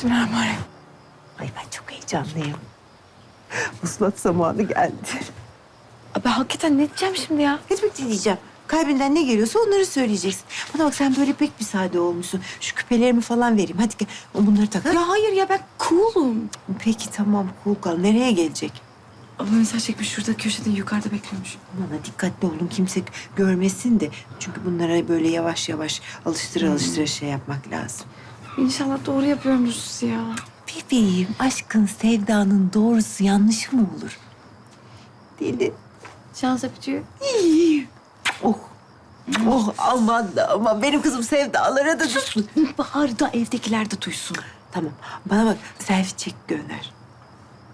Bismillahirrahmanirrahim. Ay ben çok heyecanlıyım. Vuslat zamanı geldi. Abi hakikaten ne diyeceğim şimdi ya? Ne demek diyeceğim? Kalbinden ne geliyorsa onları söyleyeceksin. Bana bak sen böyle pek bir sade olmuşsun. Şu küpelerimi falan vereyim. Hadi gel bunları tak. ha? Ya hayır ya ben cool'um. Peki tamam cool kal. Nereye gelecek? Ama mesaj çekmiş şurada köşede yukarıda bekliyormuş. Aman ha, dikkatli olun kimse görmesin de. Çünkü bunlara böyle yavaş yavaş alıştıra alıştıra şey yapmak lazım. İnşallah doğru yapıyormuşuz ya. Bebeğim aşkın sevdanın doğrusu yanlışı mı olur? Deli. Şans öpücüğü. İyi. Oh. Oh aman da aman benim kızım sevdalara da düşsün. Bahar da evdekiler de duysun. Tamam bana bak selfie çek gönder.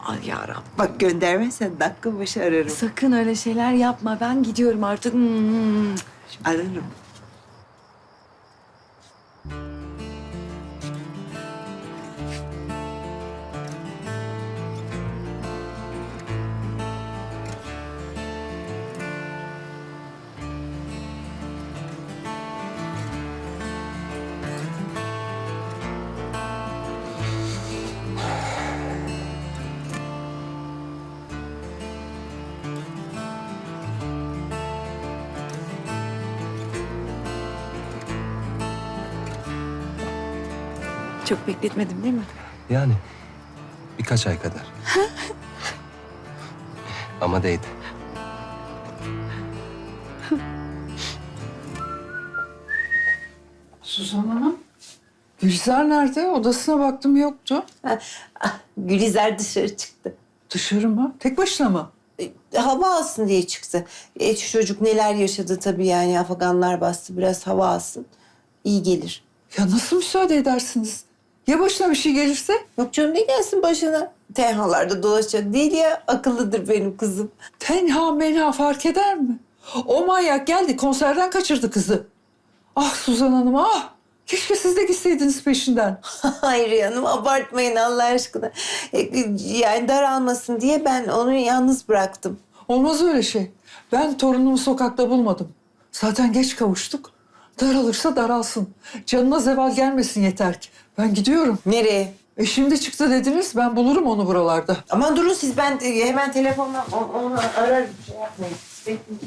Ay yarabbim. Bak göndermezsen dakika başı ararım. Sakın öyle şeyler yapma. Ben gidiyorum artık. Hmm. Ararım. Çok bekletmedim değil mi? Yani birkaç ay kadar. Ama değdi. Suzan Hanım. Gülizar nerede? Odasına baktım yoktu. Ah, Gülizar dışarı çıktı. Dışarı mı? Tek başına mı? E, hava alsın diye çıktı. E, şu çocuk neler yaşadı tabii yani Afganlar bastı biraz hava alsın. İyi gelir. Ya nasıl müsaade edersiniz? Ya başına bir şey gelirse? Yok canım ne gelsin başına? Tenhalarda dolaşacak değil ya akıllıdır benim kızım. Tenha menha fark eder mi? O manyak geldi konserden kaçırdı kızı. Ah Suzan Hanım ah! Keşke siz de gitseydiniz peşinden. Hayır yanım abartmayın Allah aşkına. E, yani daralmasın diye ben onu yalnız bıraktım. Olmaz öyle şey. Ben torunumu sokakta bulmadım. Zaten geç kavuştuk. Daralırsa daralsın. Canına zeval gelmesin yeter ki. Ben gidiyorum. Nereye? E şimdi çıktı dediniz ben bulurum onu buralarda. Aman durun siz ben e, hemen telefonla o- onu ararım. Şey yapmayın. Bekleyin.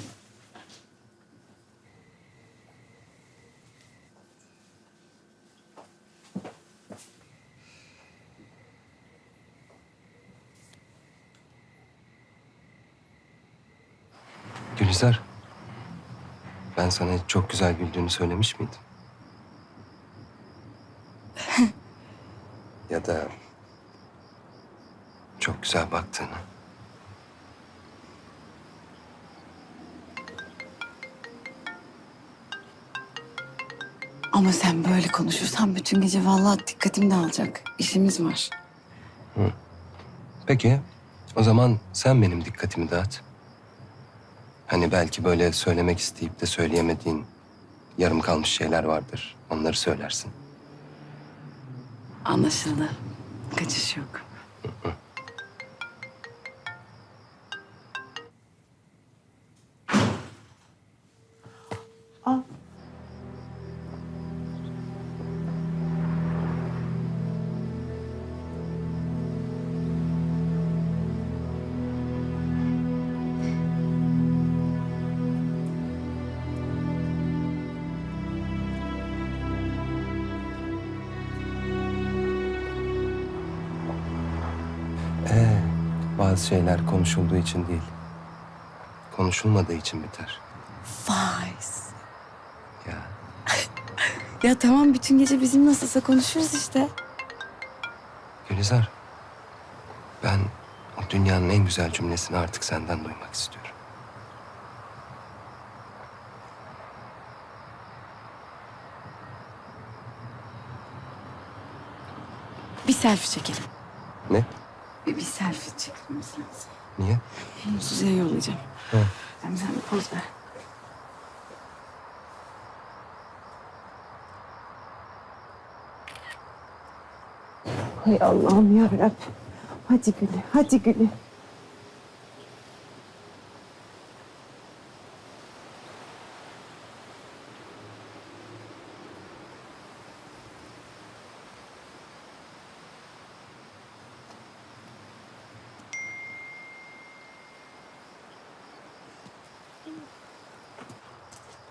Gülizar. Ben sana çok güzel güldüğünü söylemiş miydim? ya da çok güzel baktığını. Ama sen böyle konuşursan bütün gece vallahi dikkatim dağılacak. İşimiz var. Peki o zaman sen benim dikkatimi dağıt. Hani belki böyle söylemek isteyip de söyleyemediğin yarım kalmış şeyler vardır. Onları söylersin. Anlaşıldı. Kaçış yok. Bazı şeyler konuşulduğu için değil, konuşulmadığı için biter. Vay. Ya Ya tamam bütün gece bizim nasılsa konuşuruz işte. Gülizar, ben o dünyanın en güzel cümlesini artık senden duymak istiyorum. Bir selfie çekelim. Ne? Bir, selfie çekmemiz lazım. Niye? Bunu Suzi'ye yollayacağım. Hı. Hem sen bir poz ver. Hay Allah'ım ya Rabbim. Hadi Gülü, hadi Gülü.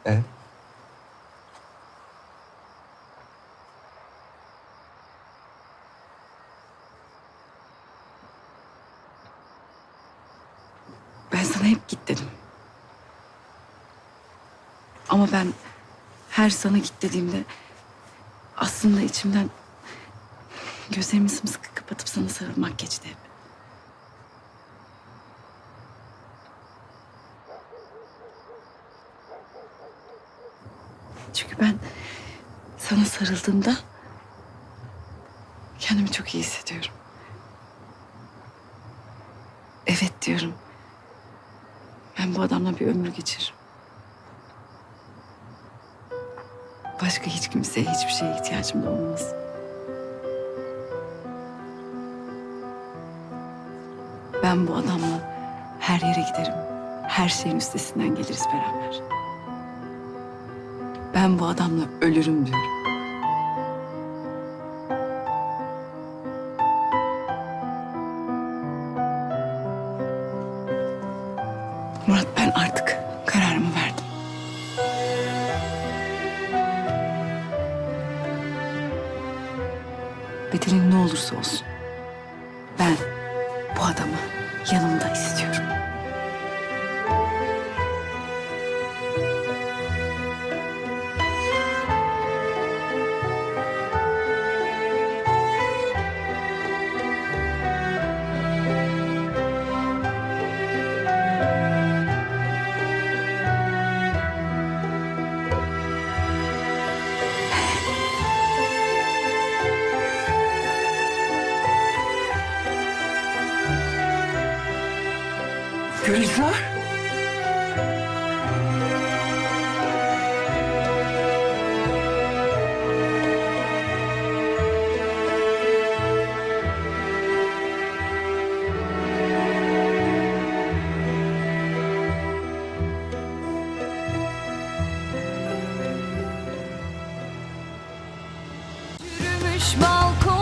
Evet. Ben sana hep git dedim. Ama ben her sana git dediğimde aslında içimden gözlerimi sımsıkı kapatıp sana sarılmak geçti hep. Çünkü ben sana sarıldığımda kendimi çok iyi hissediyorum. Evet diyorum. Ben bu adamla bir ömür geçiririm. Başka hiç kimseye, hiçbir şeye ihtiyacım da olmaz. Ben bu adamla her yere giderim. Her şeyin üstesinden geliriz beraber. Ben bu adamla ölürüm diyorum. Murat ben artık kararımı verdim. Bedelin ne olursa olsun. Gülizar. Yürümüş balkon